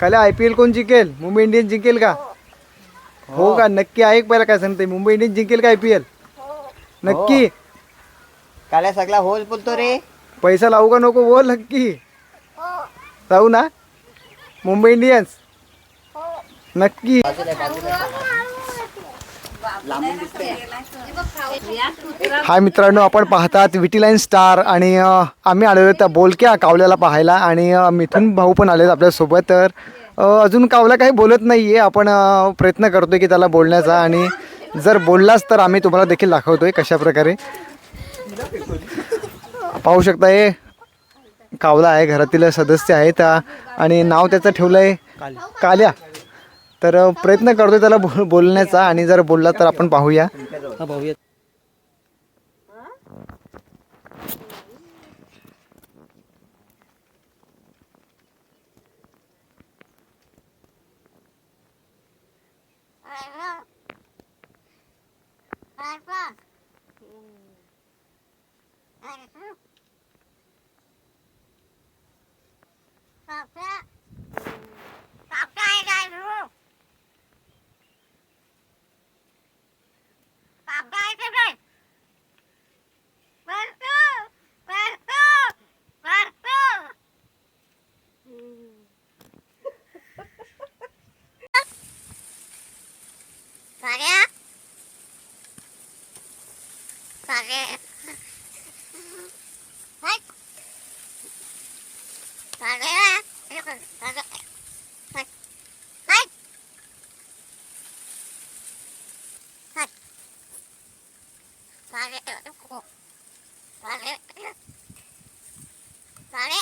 काल I P L कोण जिंकेल? मुंबई इंडियन्स जिंकेल का? हो. का? नक्की ऐक पहिला काय सांगते मुंबई इंडियन्स जिंकेल का आय पी एल नक्की. काल्या सगळा होल बोलतो रे. पैसा लावू का नको? बोल नक्की. जाऊ ना. मुंबई इंडियन्स नक्की. हाय मित्रांनो आपण पाहतात विटी लाईन स्टार आणि आम्ही आलेलो त्या बोलक्या कावल्याला पाहायला आणि मिथून भाऊ पण आलेत आपल्यासोबत. तर अजून कावला काही बोलत नाही आहे आपण प्रयत्न करतोय की त्याला बोलण्याचा आणि जर बोललाच तर आम्ही तुम्हाला देखील दाखवतोय कशा प्रकारे. पाहू शकता हे कावला आहे घरातील सदस्य आहेत त्या आणि नाव त्याचं ठेवलं आहे काल्या. तर प्रयत्न करतोय त्याला बोल बोलण्याचा आणि जर बोलला तर आपण पाहूया. पाहूया あれ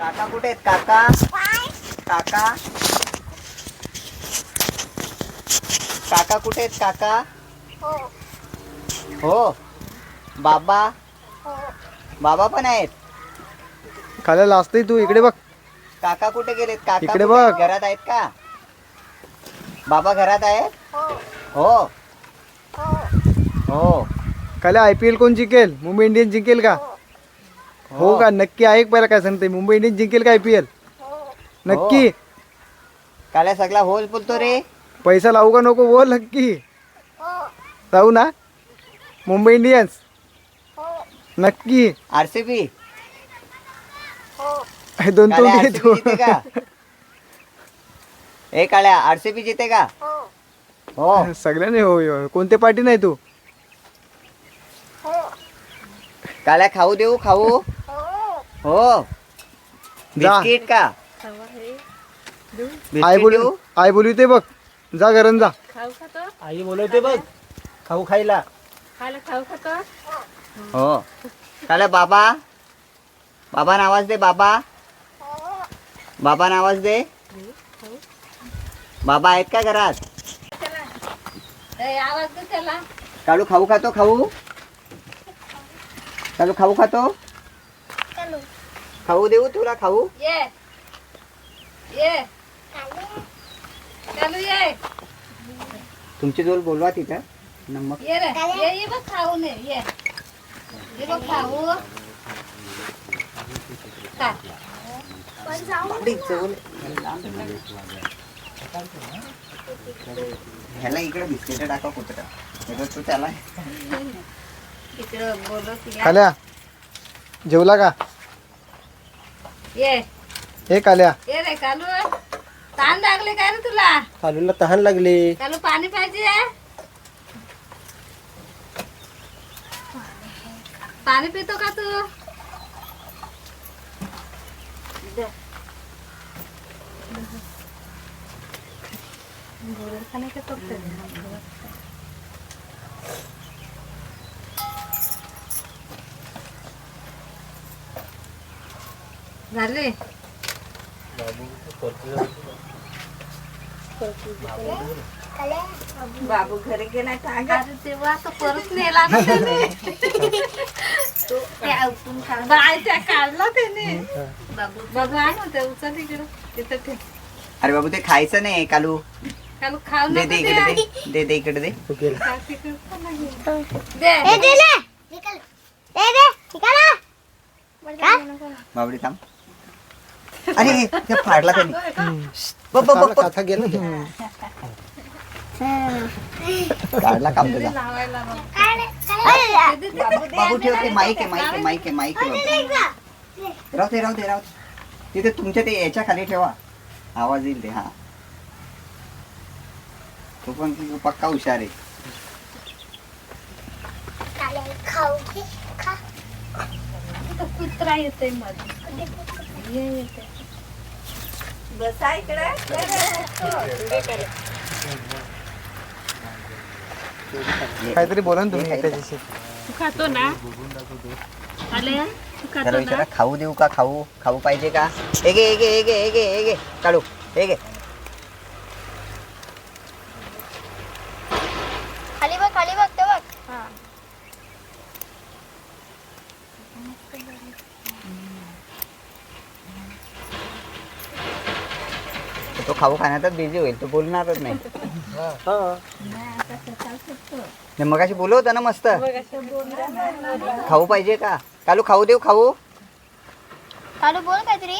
काका कुठे आहेत? काका? काका? काका कुठे आहेत? काका? हो. बाबा? बाबा पण आहेत? काल्या लाजतंय तू इकडे बघ. काका कुठे गेलेत? काका इकडे कुठे आहेत? बघ. घरात आहेत का? बाबा घरात आहेत? हो. हो. काल्या आय पी एल कोण जिंकेल? मुंबई इंडियन्स जिंकेल का? हो का? नक्की ऐक पहिला काय सांगते. मुंबई इंडियन्स जिंकेल का आय पी एल? नक्की. काल्या सगळा होल बोलतो रे. पैसा लावू का नको? बोल नक्की. जाऊ ना. मुंबई इंडियन्स. नक्की. आरसीबी. हे. दोन काल्या तोंडी जिते का ए काल्या आरसीबी जिते का हो. सगळ्यांनी हो हो. कोणते पार्टी नाही तू? काल्या खाऊ देऊ खाऊ. हो. जा. बिस्किट का? आई बिस्किट बोलू देऊ? आई बोलू ते बघ. जा घरून जा. खाऊ खातो. आई बोलवते बघ. खाऊ खायला. खायला खाऊ खातो. हो. काल्या बाबा. बाबा आवाज दे बाबा. बाबा आवाज दे. बाबा आहेत का घरात? ए, आवाज दे त्याला. काळू खाऊ खातो खाऊ. काळू खाऊ खातो. खाऊ. देऊ तुला खाऊ? ये. ये. चालू ये. तुमची जोर बोलवा तिथं. नमक ये रे. ये ये बघ खाऊ ने. ये. ये बघ खाऊ. खा. बापरे, चवल. ह्याला इकडे बिस्किट टाका कुत्रा तू त्याला. तिकडं बोलत या. काल्या जेवला का? ये. हे काल्या. ये रे कालू. ताण लागले काय रे तुला? कालूला तहान लागली. कालू पाणी पाहिजे पाणी पितो का तू? खाणे का तो झाले. बाबू घरी गेला अरे तेव्हा तो परत नेला ना त्याने. बाय त्या काढला त्याने. बाबू उचल इकडं. तिथं ठेव. अरे बाबू ते खायचं नाही कालू. कालू खाऊ दे दे. इकडे दे. दे दे इकडे दे. बाबडी थांब. अरे ते फाडला त्यांनी. बघ, बघ, बघ, बघ. काथा गेला. काढला काम तुझा बाबू ठेव ते माईक आहे माईक आहे माईक आहे माईक आहे बाबू. राहू दे राहू दे राहू दे. तिथे तुमच्या ते याच्या खाली ठेवा. आवाज येईल ते हा. तो पण पक्का हुशार आहे. कुत्रा येतोयमध्ये. ये येते बसा इकडे. काहीतरी बोला ना तुम्ही त्याच्याशी. तू खातो ना. आले? तू त्याला खातो विचारा ना खाऊ देऊ का? खाऊ खाऊ पाहिजे का? हे घे हे घे हे घे हे घे हे घे काढू. हे घे खाली बघ खाली बघ ते बघ हा तो खाऊ खाण्यातच बिझी होईल. तो बोलणारच नाही. हा. नाही, मगाशी बोलव होतं ना मस्त. खाऊ पाहिजे का? कालू खाऊ देऊ खाऊ? कालू बोल काहीतरी.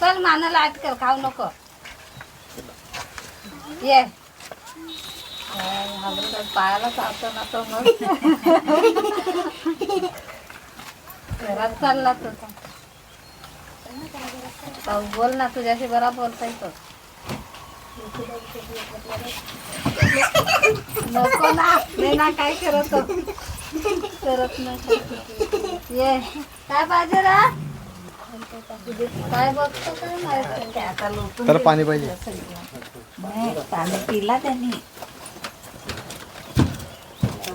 चल मानाला आट कर खाऊ नको. ये. घाबरत पायाला चालतो ना तो मग घरात चालला तो तो. बोल ना तुझ्याशी बरा बोलता येतो नको ना नाही ना काय करत करत नाही ये काय पाहिजे रा काय बघतो काय माहीत आता लोटून तर पाणी पाहिजे नाही, पाणी पिला त्यांनी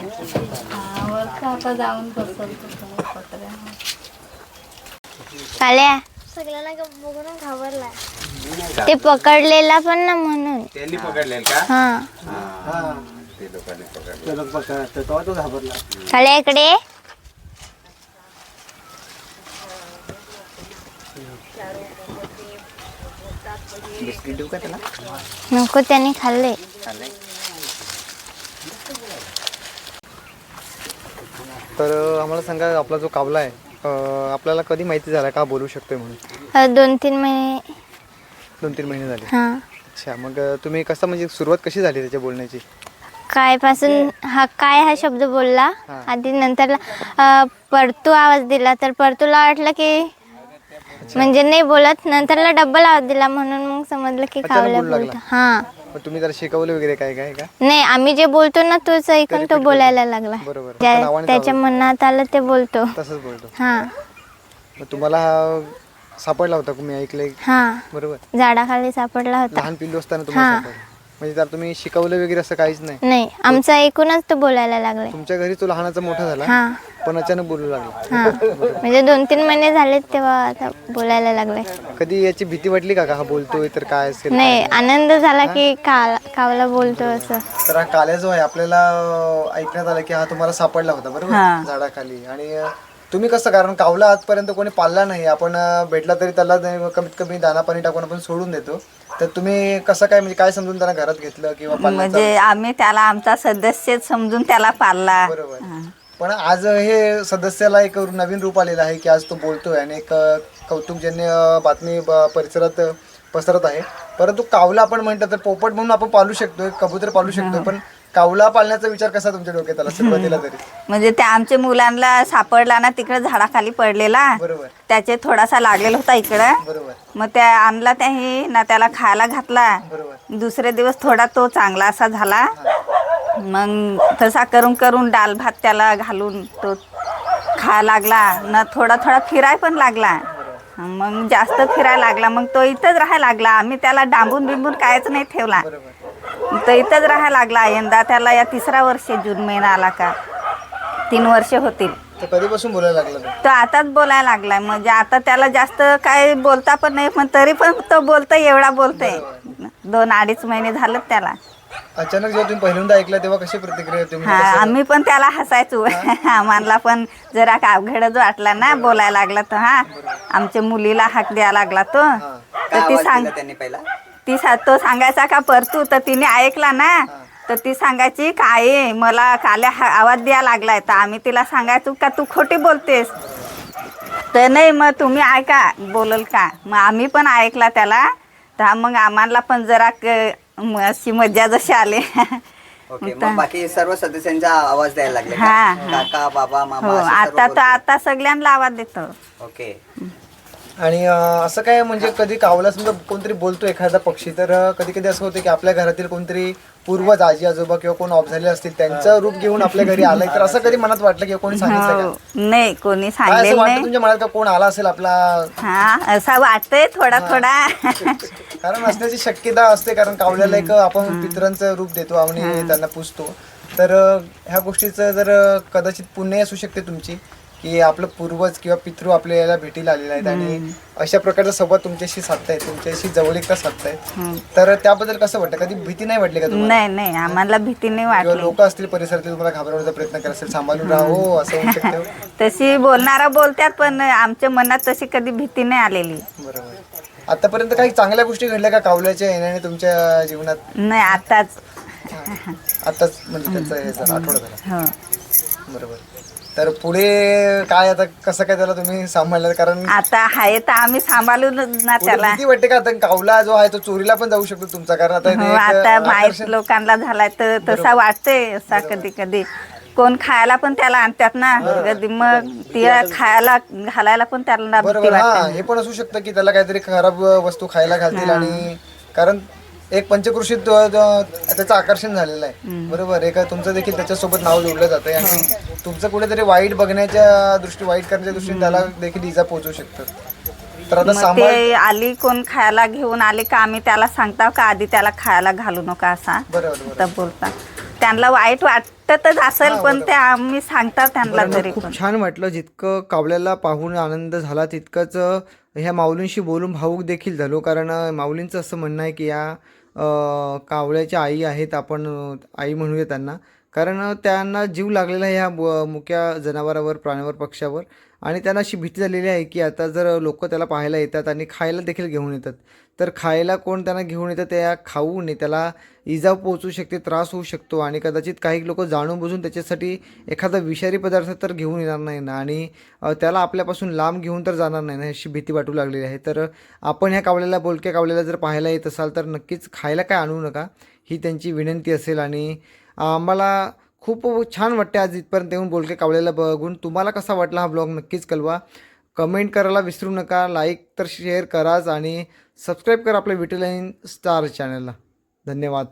आता जाऊन बसल तो पत्र्यावर. काल्या सगळ्याला बघून घाबरला ते पकडलेला पण ना म्हणून त्यांनी पकडलेल का हा हा ते लोकांनी पकडले तो लोक बघा तर तेव्हा तो घाबरला काल्या इकडे बिस्किट देऊ का त्याला नको त्यांनी खाल्ले चालेल तर आम्हाला सांगा आपला जो कावला आहे अं, आपल्याला कधी माहिती झाला का बोलू शकतोय म्हणून? अ, दोन तीन महिने. दोन तीन महिने झाले. हा. अच्छा मग अं, तुम्ही कसं म्हणजे सुरुवात कशी झाली त्याच्या बोलण्याची? काय पासून हा काय हा शब्द बोलला? हा. आधी नंतर अ, परतू आवाज दिला तर परतूला वाटलं की म्हणजे नाही बोलत नंतरला डब्बल आवाज दिला म्हणून मग समजलं की अचानक खावल्या बोलू लागला? बोलतो. हा. मग तुम्ही जरा शिकवलं वगैरे काय काय का नाही आम्ही जे बोलतो ना तोच ऐकून तो बोलायला लागला. बरोबर. ज्या- त्याच्या मनात आलं ते बोलतो. तसंच बोलतो. हा. मग तुम्हाला हा सापडला होता तुम्ही ऐकले हा. बरोबर. झाडाखाली सापडला होता. लहान पिल्लू असताना तुम्हाला हा. सापडला. म्हणजे जर तुम्ही शिकवलं वगैरे असं काहीच नाही. नाही आमचं ऐकूनच तो बोलायला लागलाय. तुमच्या घरी तो लहानाचा मोठा झाला हा. पण अचानक बोलू लागला. हां. म्हणजे दोन तीन महिने झालेत तेव्हा आता बोलायला लागले कधी याची भीती वाटली का का हा बोलतोय तर काय असेल? नाही आनंद झाला की काव कावला बोलतो असं. तर हा काल्या जो आहे आपल्याला अं, ऐकण्यात आलं की हा तुम्हाला सापडला होता बरोबर? झाडाखाली. आणि अं, तुम्ही कसं कारण कावला आजपर्यंत कोणी पाळला नाही. आपण भेटला तरी त्याला कमीत कमी दाना पाणी टाकून आपण सोडून देतो. तर तुम्ही कसं काय म्हणजे काय समजून त्यांना घरात घेतलं किंवा म्हणजे आम्ही त्याला आमचा सदस्य समजून त्याला पाळला. बरोबर. पण आज हे सदस्याला एक नवीन रूप आलेलं आहे की आज तो बोलतोय आणि एक कौतुकजन्य बातमी परिसरात पसरत आहे. परंतु कावला आपण म्हणतो तर पोपट म्हणून आपण पाळू शकतो कबूतर पाळू शकतो पण कावला पाळण्याचा विचार कसा तुमच्या डोक्यात आला सुरुवातीला तरी? म्हणजे त्या आमच्या मुलांना सापडला ना तिकडे झाडाखाली पडलेला. बरोबर. त्याचे थोडासा लागलेला होता इकडं. बरोबर. मग त्या आणला त्याही ना त्याला खायला घातला. बरोबर. दुसरे दिवस थोडा तो चांगला असा झाला. मग तसा करून करून डाल भात त्याला घालून तो खा लागला. ना थोडा थोडा फिराय पण लागला. मग जास्त फिरायला लागला. मग तो इथंच राहायला लागला. आम्ही त्याला डांबून बिंबून कायच नाही ठेवला. तो इथंच राहायला लागला यंदा. त्याला या तिसरा वर्ष जून महिना आला का? तीन वर्ष होतील. तर कधीपासून बोलायला लागला तो? आताच बोलायला लागलाय म्हणजे आता त्याला जास्त काय बोलता पण नाही पण तरी पण तो बोलतोय एवढा बोलतोय. दोन अडीच महिने झालं त्याला. अचानक जेव्हा तुम्ही पहिल्यांदा ऐकलं तेव्हा कशी प्रतिक्रिया होती हा म्हणजे कसं- आम्ही पण त्याला हसायचो. आम्हाला पण जरा अवघडच वाटला ना बोलायला लागला तो हा. आमच्या मुलीला हाक द्यायला लागला तो. तर ती सांग त्यांनी पहिला? ती सा- तो सांगायचा का परतू तर तिने ऐकला ना. तर ती सांगायची काय मला काल्या हा- आवाज द्यायला लागलाय. तर आम्ही तिला सांगायचो का तू खोटी बोलतेस? तर नाही मग तुम्ही ऐका बोलल का? मग आम्ही पण ऐकला त्याला. तर मग आम्हाला पण जरा अशी मज्जा जशी आली. ओके मग बाकी सर्व सदस्यांचा आवाज द्यायला लागले? हा, हा. काका बाबा मामा हो असे सर्व आता तर बोलतात. आता सगळ्यांना आवाज देतो. ओके. आणि अं, असं काय म्हणजे कधी कावला समजा कोणतरी बोलतो एखादा पक्षी तर कधी कधी असं होतं की आपल्या घरातील कोणतरी पूर्वज आजी आजोबा किंवा कोण ऑफ झाले असतील त्यांचं रूप घेऊन आपल्या घरी आलंय तर असं कधी मनात वाटलं किंवा कोणी सांगितलं हो नाही कोणी काय असं सांगलेलं वाटतं नाही. तुमच्या मनात का कोण आला असेल आपला? हा असं वाटतंय थोडा थोडा. कारण असण्याची शक्यता असते कारण कावल्याला एक आपण पितरांचं रूप देतो आणि त्यांना पुजतो. तर अं, ह्या गोष्टीचं जर अं, कदाचित पुण्य असू शकते तुमची. की आपलं पूर्वज किंवा पितृ आपल्याला भेटीला आलेले आहेत आणि अशा प्रकारचा संवाद तुमच्याशी साधतायत तुमच्याशी जवळीकता साधतायत तर त्याबद्दल कसं वाटतं? कधी भीती नाही वाटली का तुम्हाला? नाही नाही. आम्हाला भीती नाही किंवा वाटली. लोक असतील परिसरातील तुम्हाला घाबरवण्याचा प्रयत्न करत असेल सांभाळून राहा हो असं होऊ शकतं. तशी बोलणारा बोलतात पण आमच्या मनात तशी कधी भीती नाही आलेली. बरोबर. आतापर्यंत काही चांगल्या गोष्टी घडल्या का कावल्याच्या येण्याने तुमच्या जीवनात? नाही आताच. आताच म्हणजे त्यांचा हे झाला आठवडा झाला. हो. बरोबर. तर पुढे काय आता कसं काय त्याला तुम्ही सांभाळलं कारण आता आहे तर आम्ही सांभाळून ना पुढे त्याला. भीती वाटते का? आता कावला जो आहे तो चोरीला पण जाऊ शकतो तुमचा. कारण आता हो एक आता माहीत आकर्षण- लोकांना झालाय तर तसा वाटतंय असा कधी कधी. कोण खायला पण त्याला आणतात ना. कधी मग ती खायला घालायला पण त्याला भीती बरोबर हा वाटते. हे पण असू शकतं की त्याला काहीतरी खराब वस्तू खायला घालतील आणि कारण एक पंचकृषीत त्याचं आकर्षण झालेलं आहे. बरोबर एक तुमचं देखील त्याच्यासोबत नाव जोडलं जातंय आणि तुमचं कुठेतरी वाईट बघण्याच्या दृष्टी वाईट करण्याच्या दृष्टीने त्याला देखील इजा पोहोचू शकतं. तर आता मग सांभाळ ते आली कोण खायला घेऊन आले का? आम्ही त्याला सांगता का? आधी त्याला खायला घालू नका असा. बरोबर तर बोलता. त्यांना वाईट वाटतच असेल पण ते आम्ही सांगतात त्यांना तरी खूप छान वाटलं जितकं कावल्याला पाहून आनंद झाला तितकंच ह्या माऊलींशी बोलून भाऊक देखील झालो. कारण अ, माऊलींचं असं म्हणणं आहे की या कावळ्याच्या आई आहेत आपण आई म्हणूया त्यांना. कारण त्यांना जीव लागलेला आहे ह्या ब- मुक्या जनावरावर प्राण्यावर पक्ष्यावर. आणि त्यांना अशी भीती झालेली आहे की आता जर लोक त्याला पाहायला येतात आणि खायला देखील घेऊन येतात तर खायला कोण त्यांना घेऊन येतं त्या खाऊ नये. त्याला इजा पोचू शकते त्रास होऊ शकतो आणि कदाचित काही लोक जाणून बुजून त्याच्यासाठी एखादा विषारी पदार्थ तर घेऊन येणार नाही ना. आणि त्याला आपल्यापासून लांब घेऊन तर जाणार नाही ना अशी भीती वाटू लागलेली आहे. तर आपण ह्या कावल्याला बोलक्या कावल्याला जर पाहायला येत असाल तर नक्कीच खायला काय आणू नका ही त्यांची विनंती असेल. आणि आम्हाला खूप छान वाटते आज इथपर्यंत येऊन बोलके कावल्याला बघून. तुम्हाला कसा वाटला हा ब्लॉग? नक्कीच कळवा. कमेंट करायला विसरू नका. लाईक तर शेअर कराच आणि सबस्क्राईब करा आपल्या विटलाईन स्टार चॅनलला धन्यवाद.